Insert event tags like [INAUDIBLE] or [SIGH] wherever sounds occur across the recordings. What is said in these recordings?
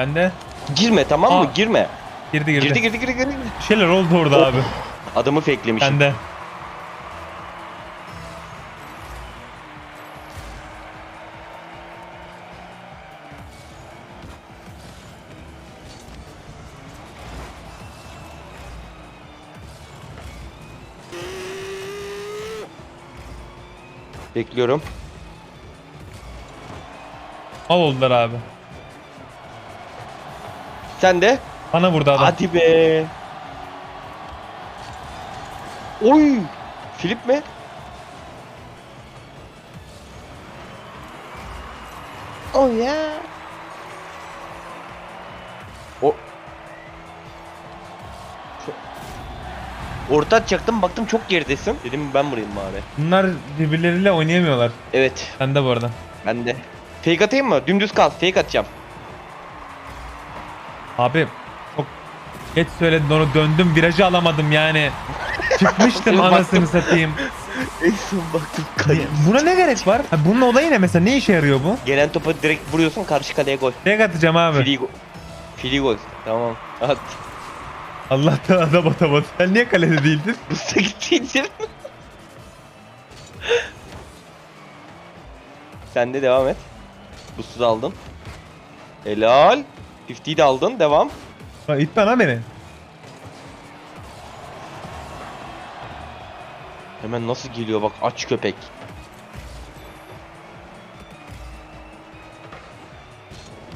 Ben de Girme tamam mı? Aa. Girme. girdi girdi. Girdi girdi girdi girdi. Bir şeyler oldu orada Oh. abi. Adamı fakelemişim. Ben de. Bekliyorum. Al oldular abi. Sen de. Bana vurdu adam. Hadi be. Oy. Filip mi? Oh yeah. O. Orta atacaktım baktım çok geridesin. Dedim ben vurayım bari. Bunlar birbirleriyle oynayamıyorlar. Evet Ben de bu arada. ben de. Fake atayım mı? Dümdüz kal. Fake atacağım. Abi çok geç söyledin onu döndüm virajı alamadım yani. Çıkmıştım anasını satayım. En son baktım Buna ne gerek var? Ha, bunun olayı ne mesela? Ne işe yarıyor bu? Gelen topa direkt vuruyorsun karşı kaleye gol. Tek atacağım abi. Free, go Free gol. Tamam. At. Allah'tan adam atamadı. Sen niye kalede değildin? [LAUGHS] Busta gittiydin. Sen de devam et. Boost'u da aldın. Helal. 50'yi de aldın. Devam. Ha, itme lan beni. Hemen nasıl geliyor bak aç köpek.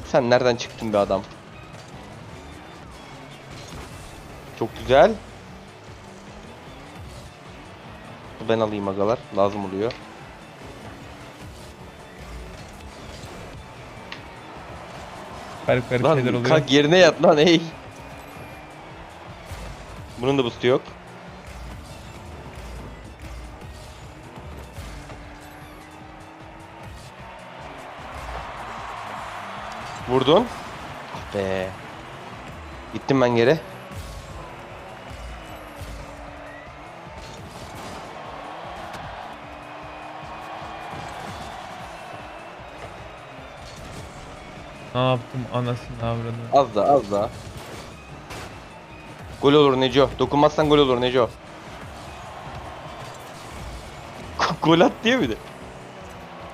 Sen nereden çıktın be adam? Çok güzel. Ben alayım agalar. Lazım oluyor. Garip garip şeyler Lan oluyor. kalk yerine yat lan ey. Bunun da boost'u yok. Vurdun. Ah be. Gittim ben geri. Ne yaptım anasını avradı. Az daha az daha. Gol olur Neco. Dokunmazsan gol olur Neco. [LAUGHS] gol at diye mi de?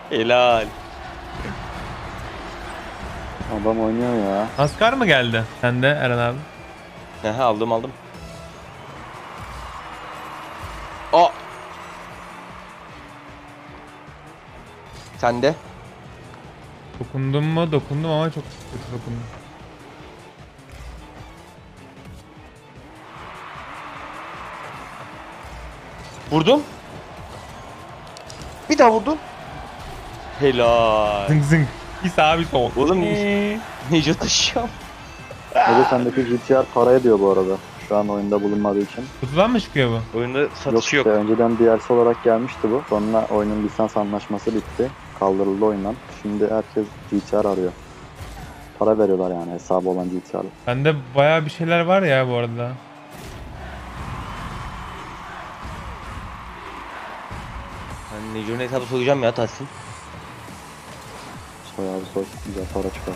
Helal. Adam oynuyor ya. Askar mı geldi? Sen de Eren abi. Aha aldım aldım. Aa. Sen de. Dokundum mu? Dokundum ama çok kötü dokundum. Vurdun. Bir daha vurdun. Helal. Zıng zıng. Bir sağ bir sol. Oğlum Neco taşıyor. Ege sendeki GTR para ediyor bu arada. Şu an oyunda bulunmadığı için. Kutudan mı çıkıyor bu? Oyunda Yok satışı yok. işte önceden DLC olarak gelmişti bu. Sonra oyunun lisans anlaşması bitti. Kaldırıldı oyundan. Şimdi herkes GTR arıyor. Para veriyorlar yani hesabı olan GTR. Bende bayağı bir şeyler var ya bu arada. Ben Neco'nun hesabı soyacağım ya Tahsin. Soy abi soy. Güzel para çıkar.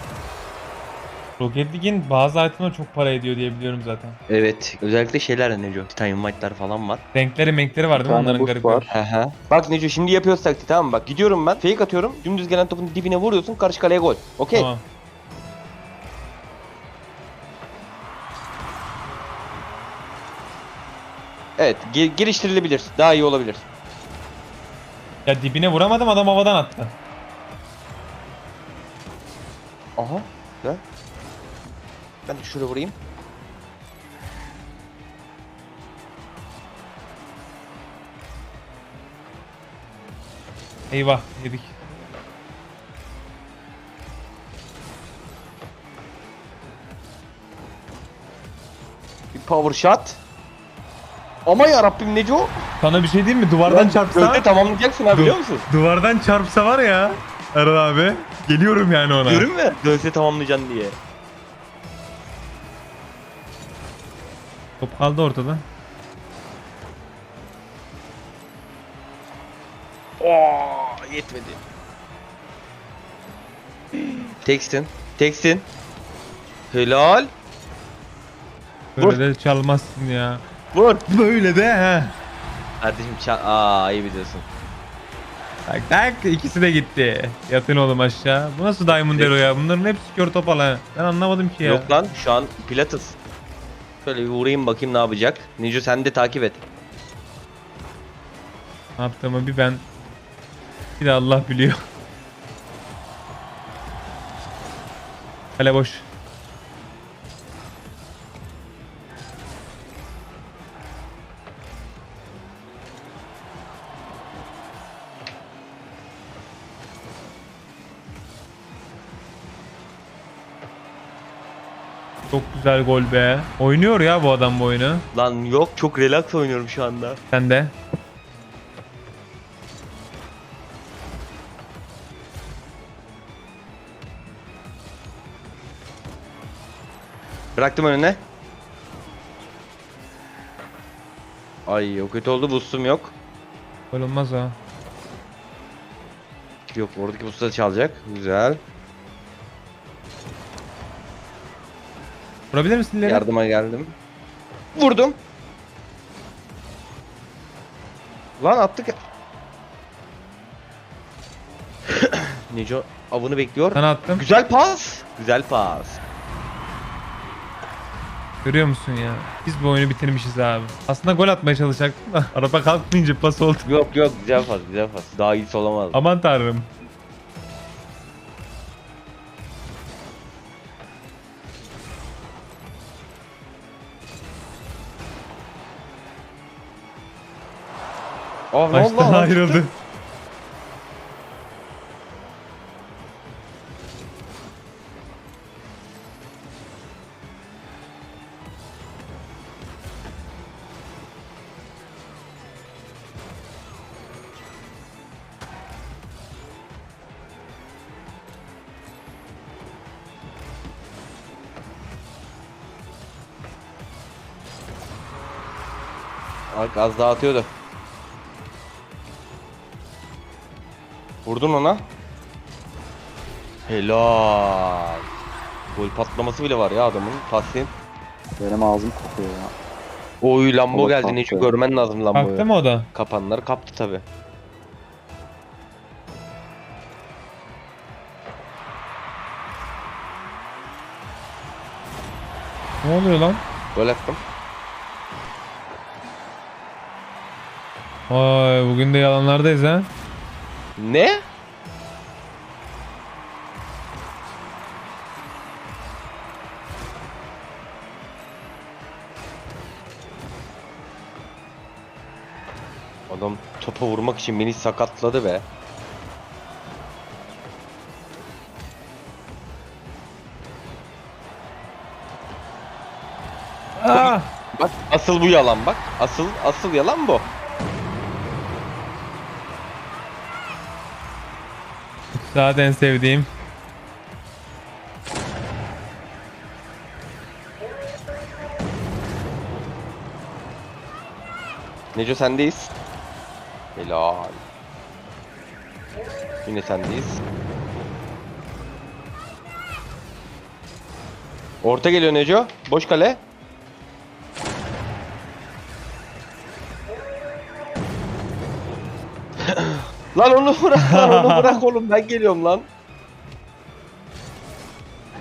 Rocket League'in bazı itemler çok para ediyor diye biliyorum zaten. Evet. Özellikle şeyler Neco. Titanium White'lar falan var. Renkleri menkleri var Bir değil mi tane onların boost garip var. hı. Bak Neco şimdi yapıyoruz taktiği tamam mı? Bak gidiyorum ben. Fake atıyorum. Dümdüz gelen topun dibine vuruyorsun. Karşı kaleye gol. Okey. Tamam. Evet. ge- geliştirilebilir. Daha iyi olabilir. Ya dibine vuramadım adam havadan attı. Aha. Güzel. Ben de şuraya vurayım. Eyvah yedik. Bir power shot. Ama ya Rabbim Neco. Sana bir şey diyeyim mi? Duvardan çarpsa... Gözde tamamlayacaksın abi Du- biliyor musun? Duvardan çarpsa var ya Eren abi. Geliyorum yani ona. Görün mü? Gözde tamamlayacaksın diye. Top kaldı ortada. Oo, yetmedi. Tekstin. Tekstin. Helal. Böyle Vur. de çalmazsın ya. Vur. Böyle de he. Kardeşim ça- Aa iyi biliyorsun. Tak tak ikisi de gitti. Yatın oğlum aşağı. Bu nasıl Diamond Arrow ya? Bunların hepsi kör topal ha. Ben anlamadım ki ya. Yok lan şu an Pilates. Şöyle bir uğrayayım bakayım ne yapacak. Nico sen de takip et. Ne yaptığımı bir ben bir de Allah biliyor. Kale boş. Çok güzel gol be. Oynuyor ya bu adam bu oyunu. Lan yok çok relax oynuyorum şu anda. Sen de. Bıraktım önüne. Ay o kötü oldu boostum yok. Gol olmaz o. Yok oradaki boost'u da çalacak. Güzel. Vurabilir misin ileri? Yardıma geldim. Vurdum. Lan attık. [CLEARS THROAT] Nico avını bekliyor. Sana attım. Güzel pas. Güzel pas. Görüyor musun ya? Biz bu oyunu bitirmişiz abi. Aslında gol atmaya çalışacaktım da [LAUGHS] araba kalkmayınca pas oldu. Yok yok güzel pas güzel pas. Daha iyisi olamaz. Aman tanrım. Oh, ne oldu ayrıldı. Az daha atıyordu. Vurdun ona. Helal. Gol patlaması bile var ya adamın. Tahsin. Benim ağzım kokuyor ya. Oy Lambo Ama geldi. kalktı. Niçin görmen lazım Lambo'yu. Kalktı mı o da? Kapanları kaptı tabi. Ne oluyor lan? Gol attım. Vay bugün de yalanlardayız ha. Ne? Adam topa vurmak için beni sakatladı be. Ah! Bak asıl bu yalan bak. Asıl asıl yalan bu. Zaten sevdiğim. Neco sendeyiz. Helal. Yine sendeyiz. Orta geliyor Neco. Boş kale. Lan onu bırak lan onu [LAUGHS] bırak oğlum ben geliyorum lan.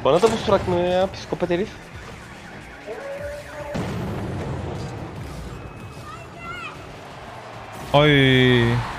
Bana da bu bırakmıyor ya psikopat herif. Ay.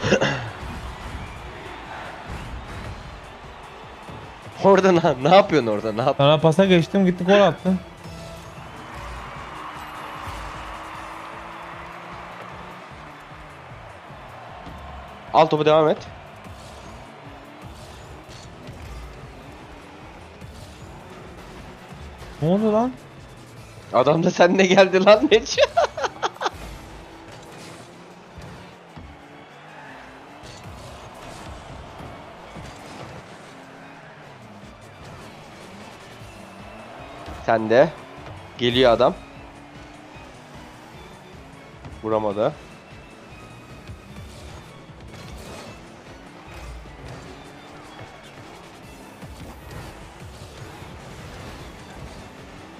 [COUGHS] Orada ne, ne yapıyorsun orada ne yap? Sana pasa geçtim gitti gol attın. Al topu devam et. Ne oldu lan? Adam da seninle geldi lan Neco. Sen de. Geliyor adam. Vuramadı.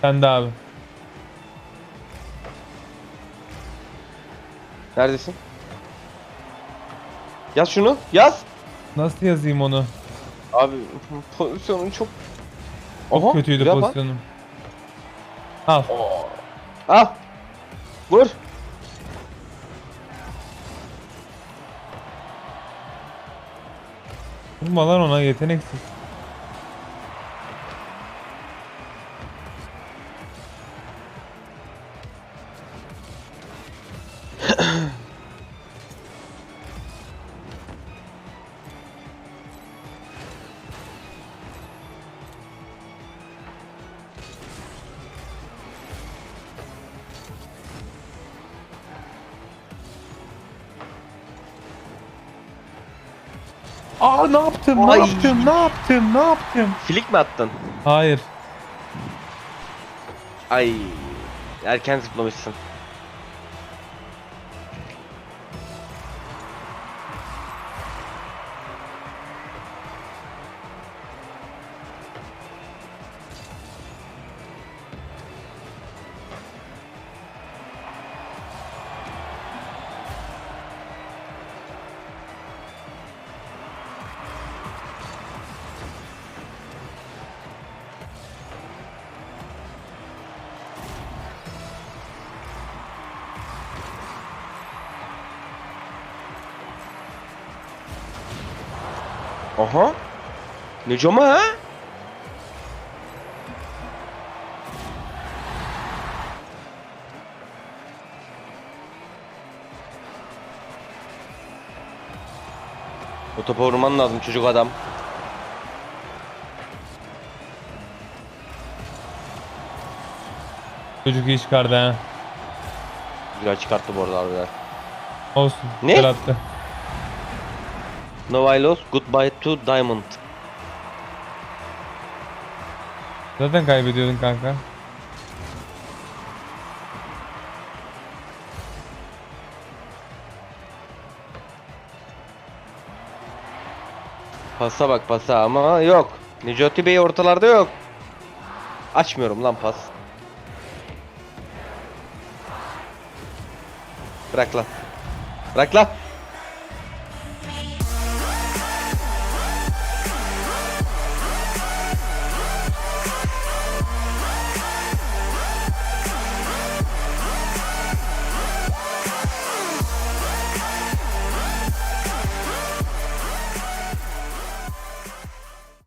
Sen de abi. Neredesin? Yaz şunu. Yaz. Nasıl yazayım onu? Abi pozisyonun çok... Çok Aha, kötüydü güzel bak. pozisyonum. Al. Al. Vur. Vurma lan ona yeteneksiz. Aa ne yaptım? Ne Ay. yaptım? Ne yaptım? Ne yaptım? Flick mi attın? Hayır. Ay. Erken zıplamışsın. Aha. Necoma ha? O topa vurman lazım çocuk adam. Çocuk iyi çıkardı ha. Güzel çıkarttı bu arada harbiden. Olsun. Ne? Attı. No I lost, goodbye to Diamond. Zaten kaybediyordun kanka. Pasa bak pasa ama yok. Necati Bey ortalarda yok. Açmıyorum lan pas. Bırak lan. Bırak lan.